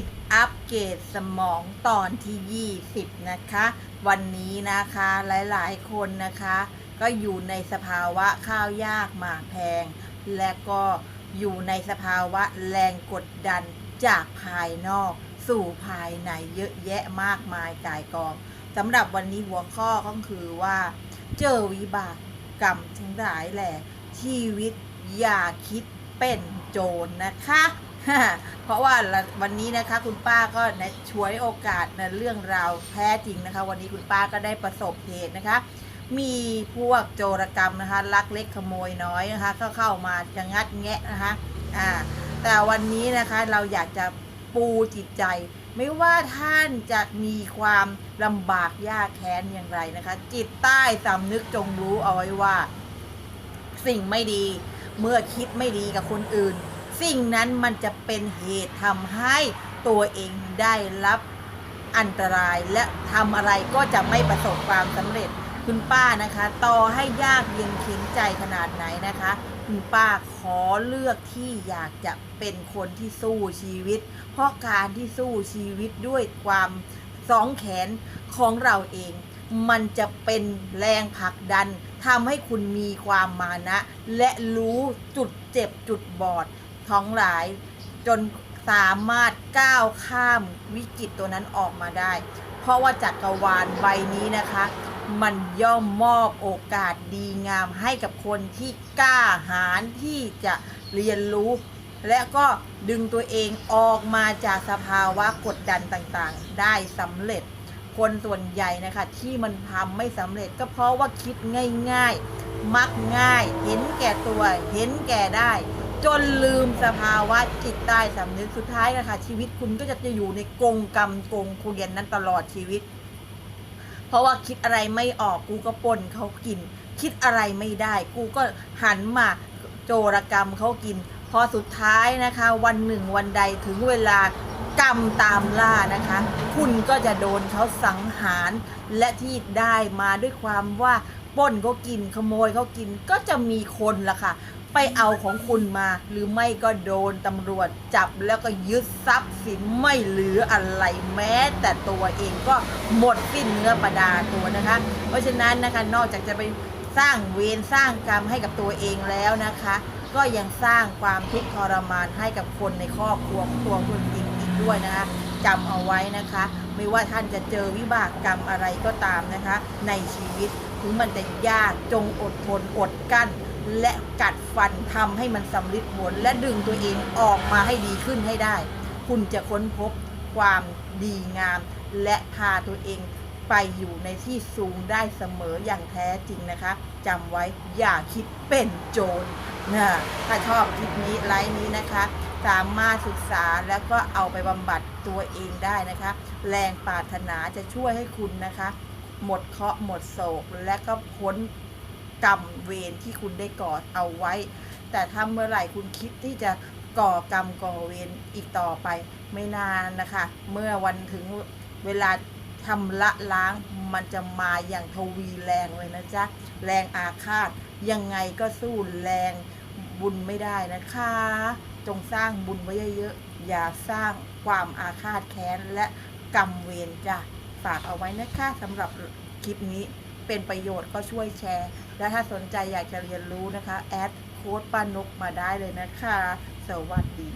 ตอัปเกรดสมองตอนที่ 20 นะคะ วันนี้นะคะหลายๆ คนนะคะ ก็อยู่ในสภาวะข้าวยากหมากแพง และก็อยู่ในสภาวะแรงกดดันจากภายนอก สู่ภายในเยอะแยะมากมายกายกองสำหรับวันนี้หัวข้อก็คือว่า เจอวิบากกรรมทั้งหลายแหละชีวิตอย่าคิดเป็นโจรนะคะ เพราะว่าวันนี้นะคะคุณป้าก็ในช่วยโอกาสในเรื่องราวแท้จริงนะคะ วันนี้คุณป้าก็ได้ประสบเหตุนะคะ มีพวกโจรกรรมนะคะลักเล็กขโมยน้อยนะคะก็เข้ามาจะงัดแงะนะคะอ่าแต่วันนี้นะคะเราอยากจะปูจิตใจ ไม่ว่าท่านจะมีความลำบากยากแค้นอย่างไรนะคะ จิตใต้สำนึกจงรู้เอาไว้ว่า สิ่งไม่ดี เมื่อคิดไม่ดีกับคนอื่น สิ่งนั้นมันจะเป็นเหตุทำให้ตัวเองได้รับอันตรายและทำอะไรก็จะไม่ประสบความสำเร็จคุณป้านะคะ ต่อให้ยากเย็นเข็นใจขนาดไหนนะคะ คุณป้าขอเลือกที่อยากจะเป็นคนที่สู้ชีวิต เพราะการที่สู้ชีวิตด้วยความสองแขนของเราเอง มันจะเป็นแรงผลักดันทำให้คุณมีความมานะ และรู้จุดเจ็บจุดบอด ท้องหลาย จนสามารถก้าวข้ามวิกฤตตัวนั้นออกมาได้ เพราะว่าจักรวาลใบนี้นะคะ มันย่อมมอบโอกาสดีงามให้กับคนที่กล้าหาญที่จะเรียนรู้ และก็ดึงตัวเองออกมาจากสภาวะกดดันต่างๆ ได้สำเร็จ คนส่วนใหญ่นะคะที่มันทำไม่สำเร็จก็เพราะว่าคิดง่ายๆ มักง่าย เห็นแก่ตัว เห็นแก่ได้ จนลืมสภาวะจิตใต้สำนึกสุดท้ายนะคะ ชีวิตคุณก็จะจะอยู่ในกรงกรรมกรงเกวียนนั้นตลอดชีวิต เพราะว่าคิดอะไรไม่ออกกูก็ปนเขากิน คิดอะไรไม่ได้ กูก็หันมาโจรกรรมเขากิน พอสุดท้ายนะคะ วันหนึ่งวันใดถึงเวลากรรมตามล่านะคะ คุณก็จะโดนเขาสังหารและที่ได้มาด้วยความว่าป้นเขากินขโมยเขากินก็จะมีคนละค่ะ ไปเอาของคุณมา หรือไม่ก็โดนตำรวจจับแล้วก็ยึดทรัพย์สินไม่เหลืออะไรแม้ แต่ตัวเองก็หมดสิ้นเนื้อประดาตัวนะคะ เพราะฉะนั้นนะคะนอกจากจะไปสร้างเวรสร้างกรรมให้กับตัวเองแล้วนะคะ ก็ยังสร้างความทุกข์ทรมานให้กับคนในครอบครัวตัวคุณเองอีกด้วยนะคะจำเอาไว้นะคะ ไม่ว่าท่านจะเจอวิบากกรรมอะไรก็ตามนะคะ ในชีวิตถึงมันจะยากจงอดทนอดกั้น และกัดฟันทำให้มันสำลิดผล และดึงตัวเองออกมาให้ดีขึ้นให้ได้ คุณจะค้นพบความดีงาม และพาตัวเองไปอยู่ในที่สูงได้เสมออย่างแท้จริงนะคะจำไว้อย่าคิดเป็นโจรนะถ้าชอบคลิปนี้ไลฟ์นี้นะคะ สามารถศึกษาแล้วก็เอาไปบำบัดตัวเองได้นะคะ แรงปรารถนาจะช่วยให้คุณนะคะ หมดเคราะห์หมดโศกและก็พ้น กรรมเวรที่คุณได้ก่อเอาไว้ แต่ถ้าเมื่อไหร่คุณคิดที่จะก่อกรรมก่อเวรอีกต่อไปไม่นานนะคะ เมื่อวันถึงเวลาทำละล้างมันจะมาอย่างทวีแรงเลยนะจ๊ะ แรงอาฆาตยังไงก็สู้แรงบุญไม่ได้นะคะ จงสร้างบุญไว้เยอะๆอย่าสร้างความอาฆาตแค้นและกรรมเวรจ้ะฝากเอาไว้นะคะสำหรับคลิปนี้ เป็นประโยชน์ก็ช่วยแชร์ และถ้าสนใจอยากจะเรียนรู้นะคะ แอดโค้ดป้านกมาได้เลยนะคะ สวัสดี